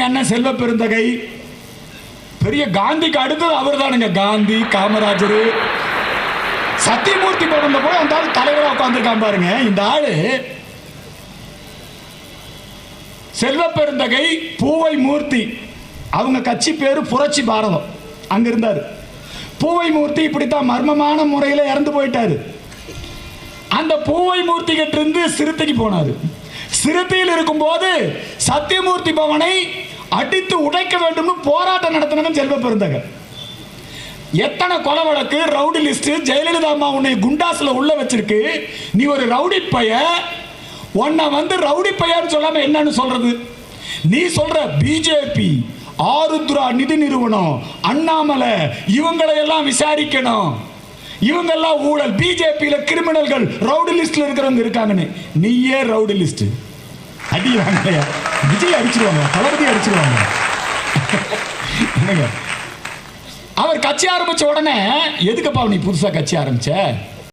எங்க அண்ணன் செல்வ பெருந்தகை. பெரிய காந்திக்கு அடுத்தது அவர் தானுங்க காந்தி காமராஜர். சத்தியமூர்த்தி பிறந்த போய் அந்த ஆள் தலைவராக உட்காந்துருக்கான் பாருங்க. இந்த ஆள் செல்வ பெருந்தகை பூவை மூர்த்தி. அவங்க கட்சி பேரு புரட்சி பாரதம். அங்க இருந்தார். பூவை மூர்த்தி இப்படித்தான் மர்மமான முறையில் இறந்து போயிட்டாரு. அந்த பூவை மூர்த்தி கிட்ட இருந்து சிறுத்தைக்கு போனாரு. சிறுத்தையில் இருக்கும்போது சத்தியமூர்த்தி பவனை அடித்து உடைக்க வேண்டும்னு போராட்டம் நடத்தினவன் செல்வ பெருந்தகர் எத்தனை கொலை வழக்கு ரவுடி லிஸ்ட் ஜெயலலிதா அம்மா உன்னை குண்டாஸ்ல உள்ள வச்சிருக்கு. நீ ஒரு ரவுடி பைய உன்னை வந்து ரவுடி பையன்னு சொல்லாம என்னன்னு சொல்றது? நீ சொல்ற பிஜேபி ஆருத்ரா நிதி நிறுவனம் அண்ணாமலை இவங்களை எல்லாம் விசாரிக்கணும். இவங்கெல்லாம் ஊழல். பிஜேபியில கிரிமினல்கள் ரவுடி லிஸ்ட்ல இருக்கிறவங்க இருக்காங்கன்னு. நீயே ரவுடி லிஸ்ட் அடி வாங்கலையா விஜய் அடிச்சிருவாங்க தளபதி அடிச்சிருவாங்க. என்னங்க? அவர் கட்சி ஆரம்பிச்ச உடனே எதுக்குப்பா நீ புதுசா கட்சி ஆரம்பிச்ச?